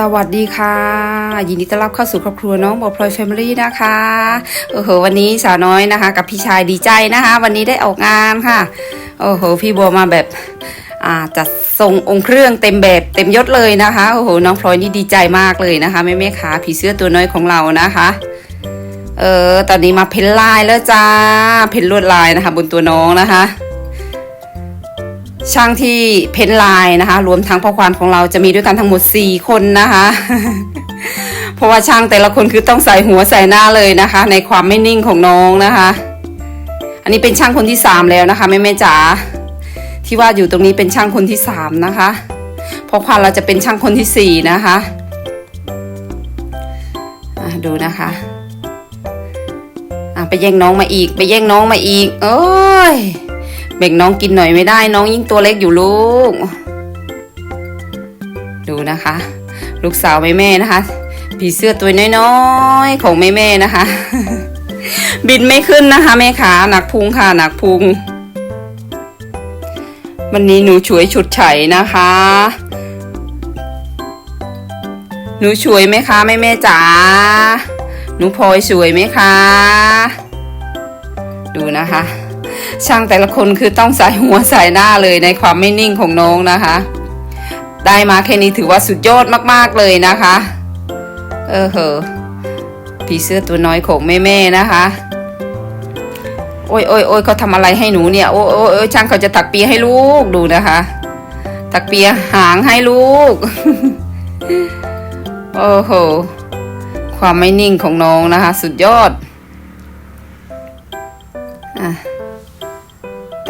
สวัสดีค่ะ ยินดีต้อนรับเข้าสู่ครอบครัวน้องบอพลอยแฟมิลี่นะคะโอ้โหวันนี้สาวน้อยนะคะ กับพี่ชายดีใจนะคะ วันนี้ได้ออกงานค่ะโอ้โหพี่บัวมาแบบอ่าจัดทรงองค์เครื่องเต็มแบบเต็มยศเลยนะคะโอ้โหน้องพลอยนี่ดีใจมากเลยนะคะแม่แม่ขาผีเสื้อตัวน้อยของเรานะคะเออตอนนี้มาเพ้นลายแล้วจ้าเพ้นลวดลายนะคะ บนตัวน้องนะคะ ช่างที่เพ้นลายนะคะ รวมทั้งพ่อควานของเราจะมีด้วยกันทั้งหมด 4 คนนะคะ เพราะว่าช่างแต่ละคนคือต้องใส่หัวใส่หน้าเลยนะคะ ในความไม่นิ่งของน้องนะคะ อันนี้เป็นช่างคนที่ 3 แล้วนะคะแม่แม่จ๋าที่ว่าอยู่ตรงนี้เป็นช่างคนที่ 3 นะคะพ่อควานเราจะเป็นช่างคนที่ 4 นะคะอะดูนะคะอะไปแย่งน้องมาอีก ไปแย่งน้องมาอีก โอ้ย แบ่งน้องกินหน่อยไม่ได้ น้องยิ่งตัวเล็กอยู่ลูก ดูนะคะ ลูกสาวแม่แม่นะคะ ผีเสื้อตัวน้อยๆของแม่แม่นะคะ บินไม่ขึ้นนะคะแม่ขาหนักพุงค่ะหนักพุง วันนี้หนูช่วยฉุดไฉนะคะ หนูช่วยไหมคะแม่แม่จ๋าหนูพลอยสวยไหมคะ ดูนะคะ ช่างแต่ละคนคือต้องใส่หัวใส่หน้าเลยในความไม่นิ่งของน้องนะคะ ได้มาแค่นี้ถือว่าสุดยอดมากๆเลยนะคะ เออเหอผีเสื้อตัวน้อยของแม่ๆนะคะ โอ้ยโอ้ยโอ้ยเขาทำอะไรให้หนูเนี่ย โอ้ยโอ้ยโอ้ยช่างเขาจะตักเปียให้ลูกดูนะคะ ตักเปียหางให้ลูก โอ้โห ความไม่นิ่งของน้องนะคะ สุดยอด อะ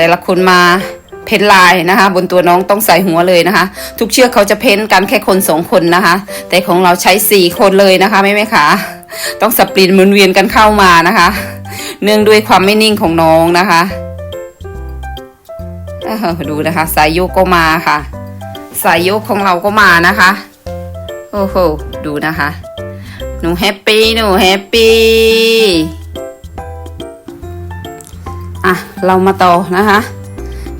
แต่ละคนมาเพ้นลายนะคะ บนตัวน้องต้องใส่หัวเลยนะคะ ทุกเชือกเขาจะเพ้นกันแค่คนสองคนนะคะ แต่ของเราใช้สี่คนเลยนะคะแม่แม่ขาต้องสับเปลี่ยนหมุนเวียนกันเข้ามานะคะ เนื่องด้วยความไม่นิ่งของน้องนะคะดูนะคะ สายโยกก็มาค่ะ สายโยกของเราก็มานะคะโอ้โหดูนะคะ หนูแฮปปี้หนูแฮปปี้ เรามาต่อนะคะ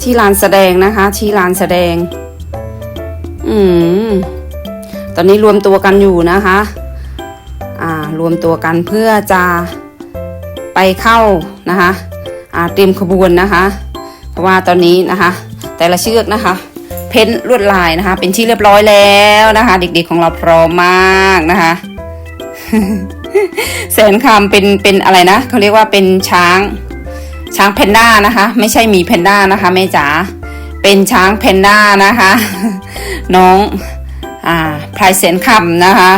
ที่ลานแสดงนะคะ ที่ลานแสดง อืมตอนนี้รวมตัวกันอยู่นะคะ อ่ารวมตัวกันเพื่อจะไปเข้านะคะอ่าเตรียมขบวนนะคะ เพราะว่าตอนนี้นะคะ แต่ละเชือกนะคะ เพ้นลวดลายนะคะ เป็นที่เรียบร้อยแล้วนะคะ เด็กๆของเราพร้อมมากนะคะแสนคำเป็นเป็นอะไรนะเขาเรียกว่าเป็นช้าง ช้างแพนด้านะคะ ไม่ใช่มีแพนด้านะคะแม่จ๋าเป็นช้างแพนด้านะคะ น้องอ่าพลายแสนคำนะคะ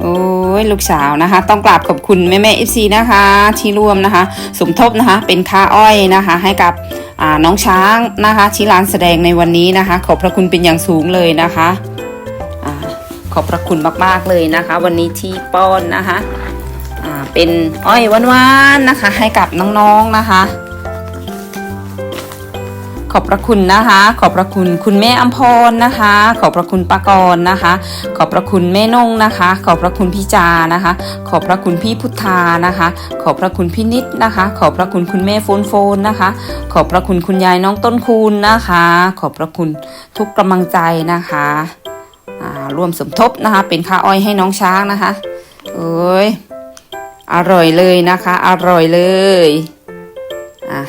โอ้ยลูกสาวนะคะ ต้องกราบขอบคุณแม่แม่เอฟซีนะคะ ที่ร่วมนะคะ สมทบนะคะ เป็นค่าอ้อยนะคะ ให้กับอ่าน้องช้างนะคะที่ร้านแสดงในวันนี้นะคะ ขอบพระคุณเป็นอย่างสูงเลยนะคะอขอบพระคุณมากๆเลยนะคะ วันนี้ที่ป้อนนะคะ เป็นอ้อยหวานๆนะคะ ให้กับน้องๆนะคะ ขอบพระคุณนะคะ ขอบพระคุณคุณแม่อัมพรนะคะ ขอบพระคุณปากรนะคะ ขอบพระคุณแม่นงนะคะ ขอบพระคุณพี่จานะคะ ขอบพระคุณพี่พุทธานะคะ ขอบพระคุณพี่นิดนะคะ ขอบพระคุณคุณแม่โฟนโฟนนะคะ ขอบพระคุณคุณยายน้องต้นคูณนะคะ ขอบพระคุณทุกกำลังใจนะคะร่วมสมทบนะคะ เป็นค่าอ้อยให้น้องช้างนะคะ เอ้ย อร่อยเลยนะคะ อร่อยเลยอะ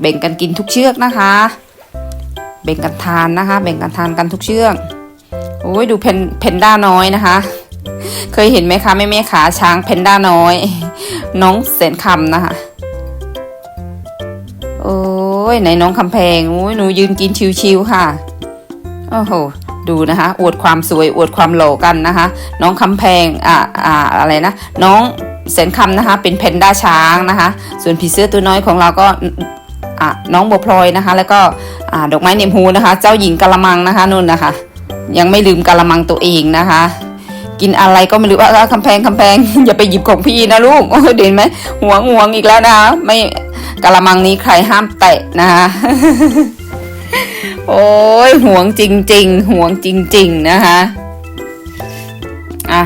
แบ่งกันกินทุกเชือกนะคะ แบ่งกันทานนะคะ แบ่งกันทานกันทุกเชือกโอ้ยดูเพนเพนด้าน้อยนะคะ เคยเห็นไหมคะแม่แม่ขาช้างเพนด้าน้อย น้องแสนคำนะคะโอ้ยไหนน้องคำแพงโอ้ยหนูยืนกินชิวๆค่ะโอ้โห ดูนะคะ อวดความสวย อวดความหล่อกันนะคะ น้องคำแพงอ่าอ่าอะไรนะ น้องแสนคำนะคะ เป็นเพนด้าช้างนะคะ ส่วนผีเสื้อตัวน้อยของเราก็อะน้องบัวพลอยนะคะ แล้วก็อดอกไม้เนมฮูนะคะ เจ้าหญิงกะละมังนะคะนุ่นนะคะ ยังไม่ลืมกะละมังตัวเองนะคะ กินอะไรก็ไม่รู้ว่าคำแพงคำแพงอย่าไปหยิบของพี่นะลูกโอ้เด่นไหมห่วงห่วงอีกแล้วนะคะไม่กะละมังนี้ใครห้ามแตะนะคะ โอ้ยห่วงจริง ๆ ห่วงจริง ๆ นะคะอะ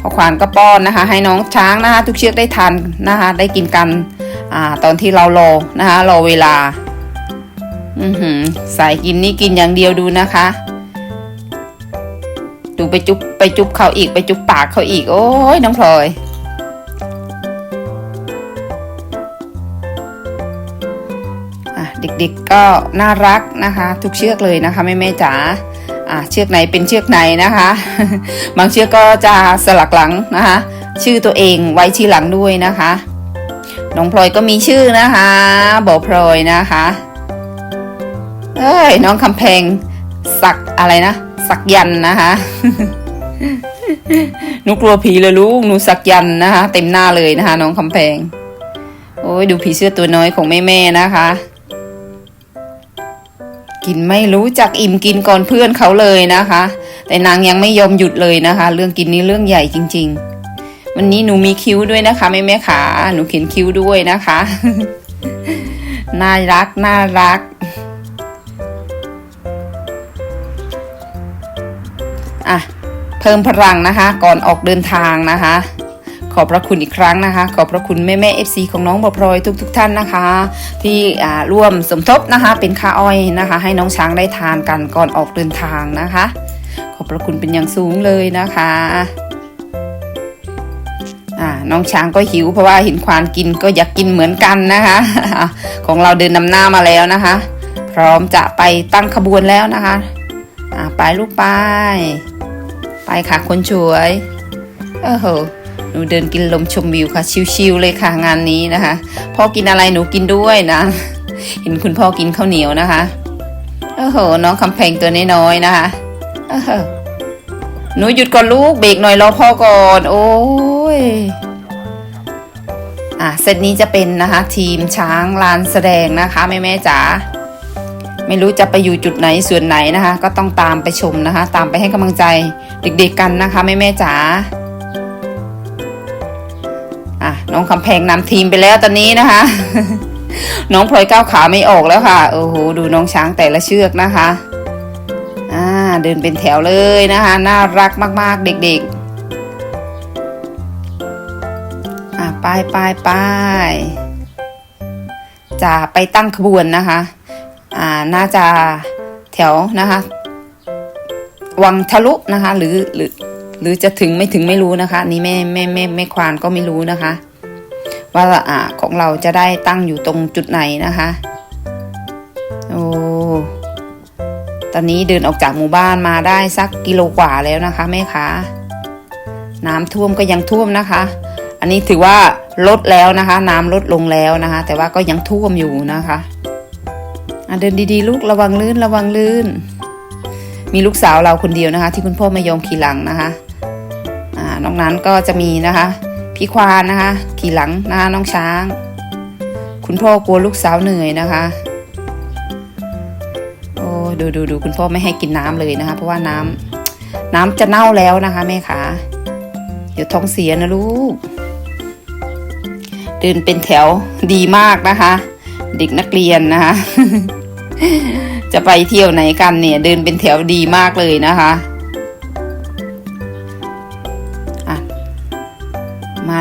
พอขวานก็ป้อนนะคะ ให้น้องช้างนะคะ ทุกเชือกได้ทานนะคะ ได้กินกันอ่าตอนที่เรารอนะคะรอเวลา อือหือสายกินนี่กินอย่างเดียวดูนะคะ ดูไปจุ๊บไปจุ๊บเขาอีกไปจุ๊บปากเขาอีก โอ้ยน้องพลอย เด็กๆก็น่ารักนะคะ ทุกเชือกเลยนะคะแม่แม่ๆจ๋าเชือกไหนเป็นเชือกไหนนะคะ บางเชือกก็จะสลักหลังนะคะ ชื่อตัวเองไว้ที่หลังด้วยนะคะน้องพลอยก็มีชื่อนะคะบอพลอยนะคะเอ้ยน้องคำแพงสักอะไรนะสักยันนะคะหนูกลัวผีเลยลูกหนูสักยันนะคะ เต็มหน้าเลยนะคะ น้องคำแพงโอ้ยดูผีเสื้อตัวน้อยของแม่ๆนะคะ กินไม่รู้จักอิ่มกินก่อนเพื่อนเขาเลยนะคะ แต่นางยังไม่ยอมหยุดเลยนะคะ เรื่องกินนี้เรื่องใหญ่จริง ๆ วันนี้หนูมีคิ้วด้วยนะคะแม่แม่ขาหนูเขียนคิ้วด้วยนะคะน่ารักน่ารักอะเพิ่มพลังนะคะ ก่อนออกเดินทางนะคะ ขอบพระคุณอีกครั้งนะคะ ขอบพระคุณแม่แม่เอฟซีของน้องบอพลอยทุกทุกๆท่านนะคะ ที่ร่วมสมทบนะคะ เป็นค่าอ้อยนะคะ ให้น้องช้างได้ทานกันก่อนออกเดินทางนะคะ ขอบพระคุณเป็นอย่างสูงเลยนะคะน้องช้างก็หิวเพราะว่าเห็นควานกินก็อยากกินเหมือนกันนะคะ ของเราเดินนำหน้ามาแล้วนะคะ พร้อมจะไปตั้งขบวนแล้วนะคะไปลูกไป ไปค่ะคนสวย โอ้โห หนูเดินกินลมชมวิวค่ะ ชิวๆเลยค่ะงานนี้นะคะ พ่อกินอะไรหนูกินด้วยนะ เห็นคุณพ่อกินข้าวเหนียวนะคะโอ้โหน้องคำแพงตัวน้อยๆนะคะหนูหยุดก่อนลูกเบรกหน่อยรอพ่อก่อน โอ้ยอะเซตนี้จะเป็นนะคะ ทีมช้างลานแสดงนะคะแม่แม่ๆจ๋าไม่รู้จะไปอยู่จุดไหนส่วนไหนนะคะ ก็ต้องตามไปชมนะคะ ตามไปให้กำลังใจเด็กๆกันนะคะแม่แม่ๆจ๋า อะน้องคำแพงนำทีมไปแล้วตอนนี้นะคะ น้องพลอยก้าวขาไม่ออกแล้วค่ะโอ้โหดูน้องช้างแต่ละเชือกนะคะอ่าเดินเป็นแถวเลยนะคะ น่ารักมากๆ เด็กๆอะไปไปไปจะไปตั้งขบวนนะคะอ่าน่าจะแถวนะคะ วังทะลุนะคะ หรือหรือ หรือจะถึงไม่ถึงไม่รู้นะคะนี่แม่แม่แม่แม่ควานก็ไม่รู้นะคะ ว่าอ่าของเราจะได้ตั้งอยู่ตรงจุดไหนนะคะโอ้ตอนนี้เดินออกจากหมู่บ้านมาได้สักกิโลกว่าแล้วนะคะแม่คะน้ำท่วมก็ยังท่วมนะคะ อันนี้ถือว่าลดแล้วนะคะ น้ำลดลงแล้วนะคะ แต่ว่าก็ยังท่วมอยู่นะคะเดินดีๆ ลูกระวังลื่นระวังลื่น มีลูกสาวเราคนเดียวนะคะ ที่คุณพ่อไม่ยอมขี่หลังนะคะ นอกนั้นก็จะมีนะคะ พี่ควานนะคะ ขี่หลังนะคะน้องช้าง คุณพ่อกลัวลูกสาวเหนื่อยนะคะ โอ้ดูดูดูคุณพ่อไม่ให้กินน้ำเลยนะคะ เพราะว่าน้ำน้ำจะเน่าแล้วนะคะแม่ขาเดี๋ยวท้องเสียนะลูก เดินเป็นแถวดีมากนะคะ เด็กนักเรียนนะคะ จะไปเที่ยวไหนกันเนี่ย เดินเป็นแถวดีมากเลยนะคะ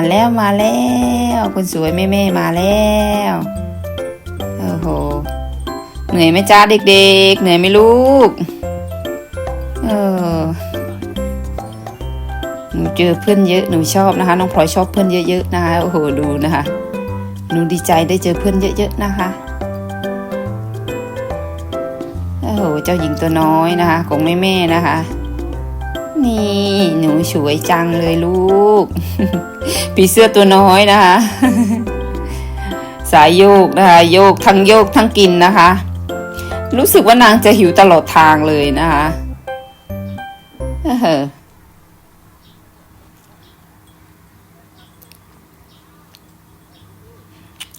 แล้วมาแล้วคนสวยแม่แม่มาแล้วโอ้โหเหนื่อยไหมจ้าเด็ก ๆ เหนื่อยไหมลูกเออหนูเจอเพื่อนเยอะหนูชอบนะคะ น้องพลอยชอบเพื่อนเยอะๆนะคะโอ้โหดูนะคะหนูดีใจได้เจอเพื่อนเยอะๆนะคะโอ้โหเจ้าหญิงตัวน้อยนะคะ ของแม่แม่นะคะ นี่หนูสวยจังเลยลูก ผีเสื้อตัวน้อยนะคะ สายโยกนะคะ โยกทั้งโยกทั้งกินนะคะ รู้สึกว่านางจะหิวตลอดทางเลยนะคะเออ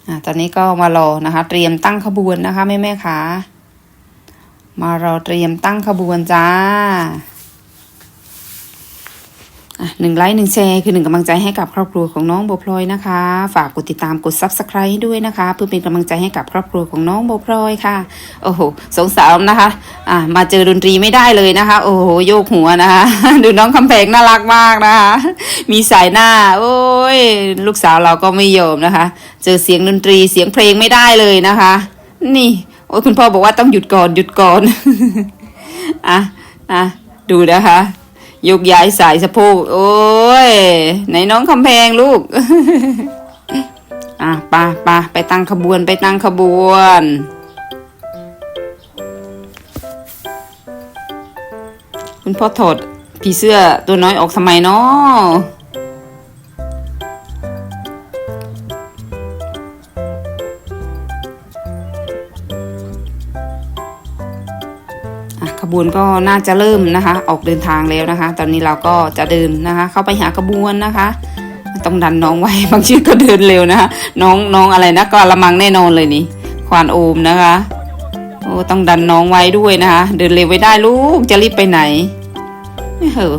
อะตอนนี้ก็มารอนะคะ เตรียมตั้งขบวนนะคะแม่แม่ๆค่ะมารอเตรียมตั้งขบวนจ้า หนึ่งไลค์หนึ่งแชร์คือหนึ่งกำลังใจให้กับครอบครัวของน้องโบพลอยนะคะ ฝากกดติดตามกด subscribe ให้ด้วยนะคะ เพื่อเป็นกำลังใจให้กับครอบครัวของน้องโบพลอยค่ะ โอ้โหสงสารนะคะอะมาเจอดนตรีไม่ได้เลยนะคะ โอ้โหโยกหัวนะคะ ดูน้องคำแพงน่ารักมากนะคะ มีสายหน้า โอ้ยลูกสาวเราก็ไม่ยอมนะคะ เจอเสียงดนตรีเสียงเพลงไม่ได้เลยนะคะ นี่โอ้ยคุณพ่อบอกว่าต้องหยุดก่อนหยุดก่อนอะอะดูนะคะ ยกย้ายสายสะโพก โอ้ยไหนน้องคำแพงลูก อะปะปะไปตั้งขบวนไปตั้งขบวนคุณพ่อถอดผีเสื้อตัวน้อยออกทำไมเนาะ ขบวนก็น่าจะเริ่มนะคะ ออกเดินทางแล้วนะคะ ตอนนี้เราก็จะเดินนะคะ เข้าไปหาขบวนนะคะต้องดันน้องไว้บางทีก็เดินเร็วนะคะน้องน้องอะไรนะก็ละมังแน่นอนเลยนี่ควานโอมนะคะโอ้ต้องดันน้องไว้ด้วยนะคะ เดินเร็วไว้ได้ลูกจะรีบไปไหนไม่เหอ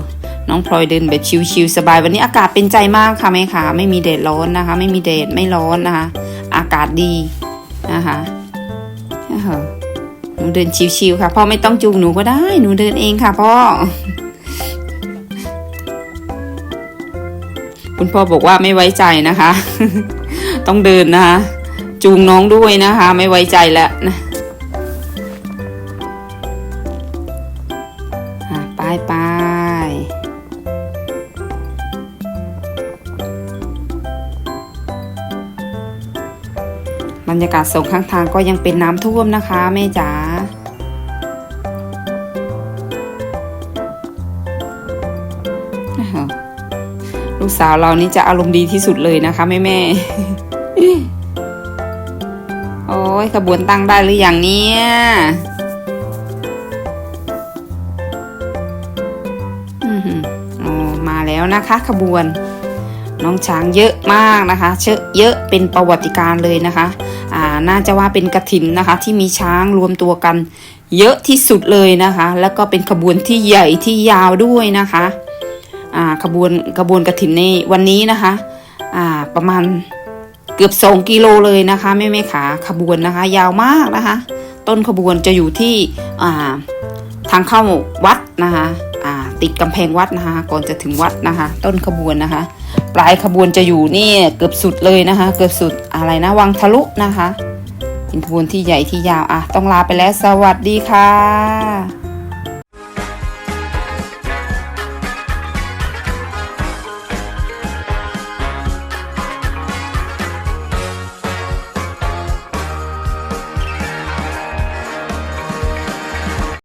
น้องพลอยเดินแบบชิวๆสบาย วันนี้อากาศเป็นใจมากค่ะแม่ค่ะ ไม่มีแดดร้อนนะคะ ไม่มีแดดไม่ร้อนนะคะ อากาศดีนะคะไม่เหอ นูเดินชิวๆค่ะ พ่อไม่ต้องจูงหนูก็ได้ หนูเดินเองค่ะพ่อ คุณพ่อบอกว่าไม่ไว้ใจนะคะ ต้องเดินนะคะ จูงน้องด้วยนะคะ ไม่ไว้ใจแล้วนะอะ รรยากาศสองข้างทางก็ยังเป็นน้ำท่วมนะคะแม่จ๋าลูกสาวเรานี่จะอารมณ์ดีที่สุดเลยนะคะแม่แม่โอ้ยขบวนตั้งได้หรืออย่างเนี้ยอือมาแล้วนะคะขบวนน้องช้างเยอะมากนะคะ เชอะเยอะเป็นประวัติการเลยนะคะ น่าจะว่าเป็นกระถินนะคะ ที่มีช้างรวมตัวกัน เยอะที่สุดเลยนะคะ แล้วก็เป็นขบวนที่ใหญ่ที่ยาวด้วยนะคะอ่าขบวนขบวนกระถินในวันนี้นะคะอ่าประมาณเกือบสองกิโลเลยนะคะแม่แม่ขาขบวนนะคะ ยาวมากนะคะ ต้นขบวนจะอยู่ที่อ่าทางเข้าวัดนะคะอ่าติดกำแพงวัดนะคะ ก่อนจะถึงวัดนะคะ ต้นขบวนนะคะ ปลายขบวนจะอยู่นี่เกือบสุดเลยนะคะ เกือบสุดอะไรนะวังทะลุนะคะ เป็นขบวนที่ใหญ่ที่ยาวอะ ต้องลาไปแล้วสวัสดีค่ะ